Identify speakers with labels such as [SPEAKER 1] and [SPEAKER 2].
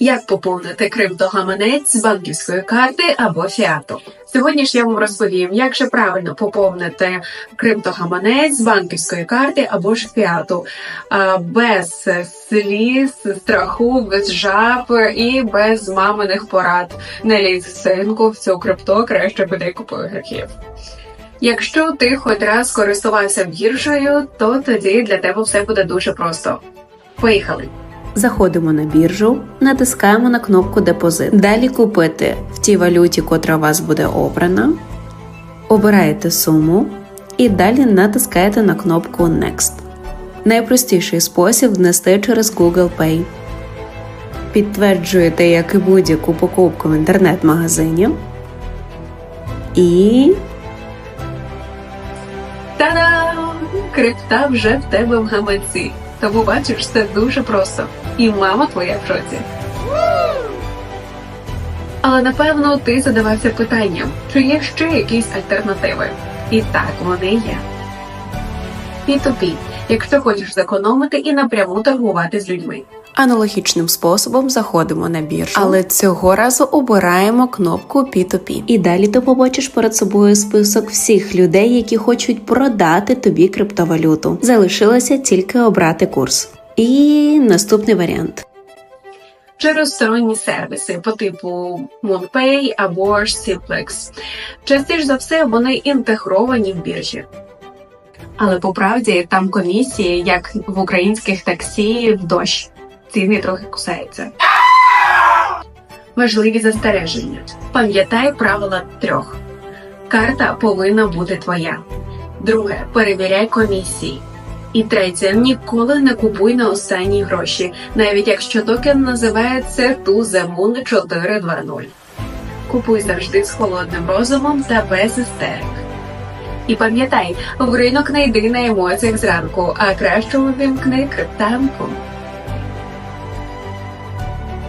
[SPEAKER 1] Як поповнити криптогаманець з банківської карти або фіату? Сьогодні ж я вам розповім, як же правильно поповнити криптогаманець з банківської карти або ж фіату без сліз, страху, без жаб і без маминих порад. Не лізь синку в цю крипто, краще буде купуй грехів. Якщо ти хоч раз користувався біржею, то тоді для тебе все буде дуже просто. Поїхали!
[SPEAKER 2] Заходимо на біржу, натискаємо на кнопку Депозит. Далі купити в тій валюті, котра у вас буде обрана. Обираєте суму і далі натискаєте на кнопку Next. Найпростіший спосіб внести через Google Pay. Підтверджуєте, як і будь-яку покупку в інтернет-магазині. І
[SPEAKER 1] Та-дам! Крипта вже в тебе в гаманці. Тому бачиш, це дуже просто. І мама твоя в шоці. Але напевно ти задавався питанням, чи є ще якісь альтернативи. І так вони є. P2P, якщо хочеш зекономити і напряму торгувати з людьми.
[SPEAKER 2] Аналогічним способом заходимо на біржу, але цього разу обираємо кнопку P2P. І далі ти побачиш перед собою список всіх людей, які хочуть продати тобі криптовалюту. Залишилося тільки обрати курс. І наступний варіант.
[SPEAKER 1] через сторонні сервіси по типу MoonPay або ж Simplex. Частіше за все вони інтегровані в біржі. Але по правді там комісії, як в українських таксі в дощ. Ціни трохи кусаються. Важливі застереження. Пам'ятай правила трьох. Карта повинна бути твоя. Друге, перевіряй комісії. І третє, ніколи не купуй на останні гроші, навіть якщо токен називається The Moon 420. Купуй завжди з холодним розумом та без істерик. І пам'ятай, в ринок не йди на емоціях зранку, а краще увімкни криптанку.